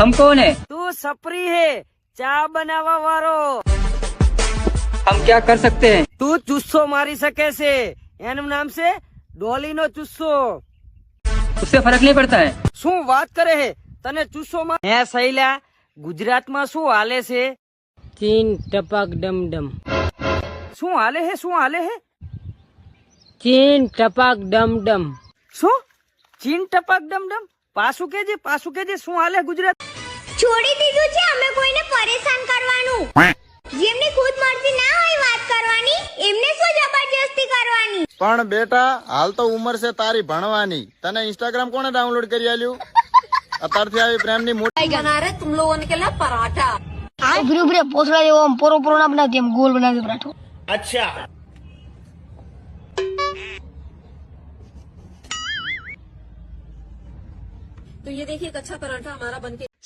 हम कौन है તું સપરી હે ચા બનાવવા વાળો हम क्या कर सकते हैं તું ચુસ્સો મારી શકે છે એનું નામ છે ડોલીનો ચુસ્સો उससे फर्क नहीं पड़ता है શું વાત કરે હે તને ચુસ્સો માં હે સૈલા ગુજરાતમાં શું હાલે છે ચીન ટપક ડમડમ શું હાલે હે શું હાલે હે ચીન ટપક ડમડમ શું ચીન ટપક ડમડમ પાછું કેજે પાછું કેજે શું હાલે ગુજરાત? છોડી દીધું છે અમે કોઈને પરેશાન કરવાનું. જેમને ખુદ મરજી ના હોય વાત કરવાની એમને શું જબરજસ્તી કરવાની? પણ બેટા હાલ તો ઉંમર છે તારી ભણવાની. તને ઇન્સ્ટાગ્રામ કોણે ડાઉનલોડ કરી આલ્યું? અત્યારથી આવી પ્રેમની મોટી ઉભરે ઉભરે પોસડા જેવો પોરો પોરો ના બનાવતી એમ ગોલ બનાવતી પરાઠો.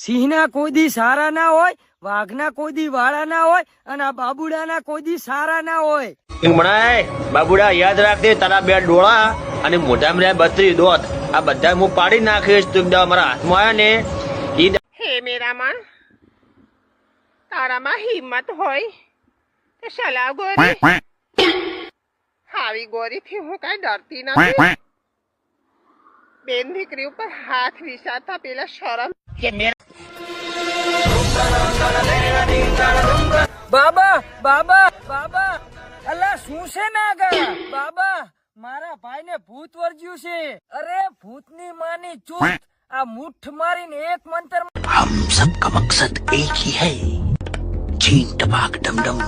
સિંહના કોઈ દી સારા ના હોય વાઘના કોઈ દી વાળા ના હોય અને આ બાબુડાના કોઈ દી સારા ના હોય. ભણાય બાબુડા યાદ રાખજે તારા બે ડોળા અને મોટા મોટા બત્રી દોત. આ બધા હું પાડી નાખીશ તું એકદમ અમારા હાથમાં આવ્યા ને. હે મેરામાં તારામાં હિંમત હોય તો સલાહ ગોરી. હાવી ગોરીથી હું કઈ ડરતી નથી. બેન દીકરી ઉપર હાથ વિસાતા પેલા શરમ કે બાબા બાબા બાબા. અલા શું છે નાગા બાબા મારા ભાઈને ભૂત વર્જ્યું છે. અરે ભૂતની માની ચૂત. આ મુઠ મારીને એક મંતર હમ સબકા મકસદ એક હી હૈ. ચીન ટપાક ડમડમ